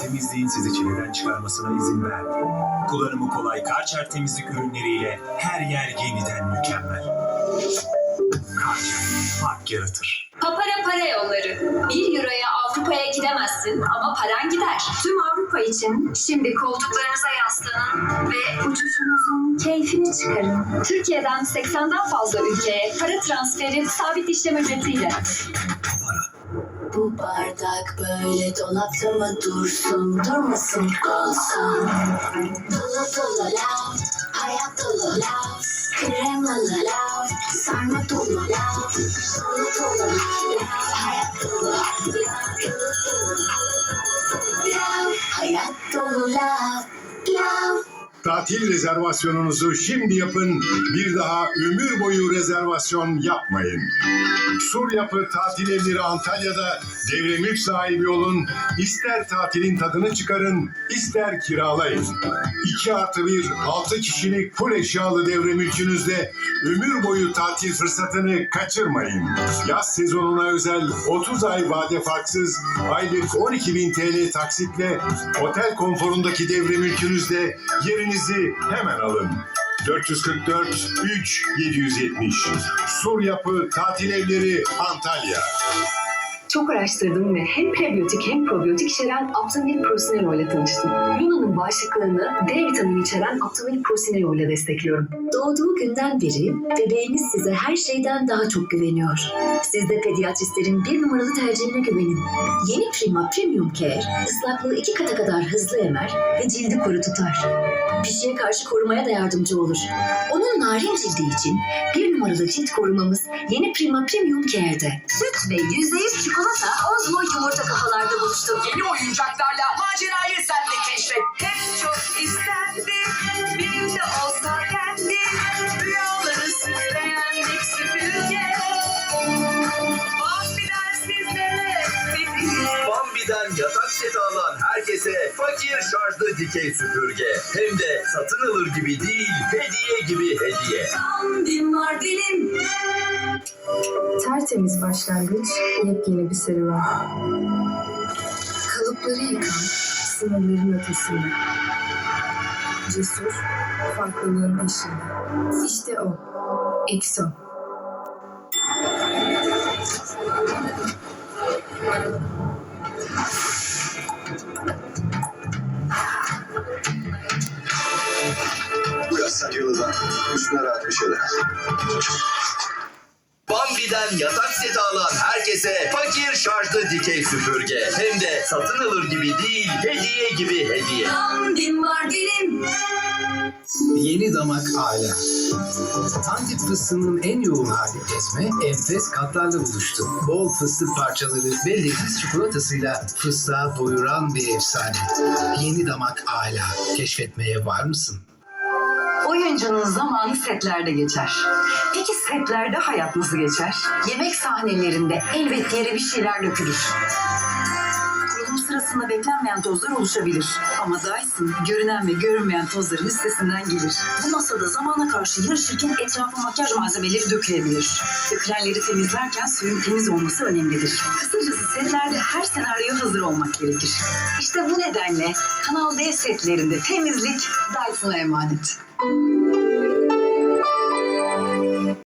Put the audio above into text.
Temizliğin sizi çileden çıkarmasına izin vermeyin. Kullanımı kolay Karcher temizlik ürünleriyle her yer yeniden mükemmel. Karcher, fark yaratır. Papara para yolları. 1 euroya Avrupa'ya gidemezsin ama paran gider. Tüm Avrupa için şimdi koltuklarınıza yaslanın ve uçuşunuzun keyfini çıkarın. Türkiye'den 80'den fazla ülkeye para transferi sabit işlem ücretiyle. Bu bardak böyle dolapta mı dursun, durmasın olsun. Dolu dolu lav, hayat dolu lav, kremalı lav, sarma dolu lav, Tatil rezervasyonunuzu şimdi yapın. Bir daha ömür boyu rezervasyon yapmayın. Sur Yapı Tatil Evleri Antalya'da devre sahibi olun. İster tatilin tadını çıkarın, ister kiralayın. 2 artı 1, 6 kişilik full eşyalı devre ömür boyu tatil fırsatını kaçırmayın. Yaz sezonuna özel 30 ay vade farksız aylık 12.000 TL taksitle otel konforundaki devre mülkünüzde yerinizi hemen alın. 444 3 770 Sur Yapı Tatil Evleri Antalya. Çok araştırdım ve hem prebiyotik hem probiyotik içeren Aptamil Prosinero ile tanıştım. Luna'nın bağışıklığını D vitamini içeren Aptamil Prosinero ile destekliyorum. Doğduğu günden beri bebeğiniz size her şeyden daha çok güveniyor. Siz de pediatristlerin bir numaralı tercihine güvenin. Yeni Prima Premium Care ıslaklığı iki kata kadar hızlı emer ve cildi kuru tutar. Pişiye karşı korumaya da yardımcı olur. Onun narin cildi için bir numaralı cilt korumamız yeni Prima Premium Care'de. Süt ve %100 çikolata Ozmo yumurta kafalarda buluştu. Yeni oyuncaklarla macerayı alan herkese fakir şarjlı dikey süpürge. Hem de satın alır gibi değil, hediye gibi hediye. Var benim. Tertemiz başlangıç, yepyeni bir serüven. Kalıpları yıkan, sınırların ötesinde. Cesur, farklılığın peşinde. İşte o, EXO. Bu üstüne rahat bir şeyler. Bambi'den yatak seti alan herkese fakir şarjlı dikey süpürge. Hem de satın alır gibi değil, hediye gibi hediye. Bambim var benim. Yeni damak ala. Antep fıstığının en yoğun hali ezme, enfes katlarla buluştu. Bol fıstık parçaları ve leziz çikolatasıyla fıstığa doyuran bir efsane. Yeni damak ala. Keşfetmeye var mısın? Oyuncunun zamanı setlerde geçer. Peki setlerde hayat nasıl geçer? Yemek sahnelerinde elbet yere bir şeyler dökülür. Kurulum sırasında beklenmeyen tozlar oluşabilir. Ama Dyson görünen ve görünmeyen tozların üstesinden gelir. Bu masada zamana karşı yarışırken etrafa makyaj malzemeleri dökülebilir. Dökülenleri temizlerken suyun temiz olması önemlidir. Kısacası setlerde her senaryoya hazır olmak gerekir. İşte bu nedenle Kanal D setlerinde temizlik Dyson'a emanet. Thank you.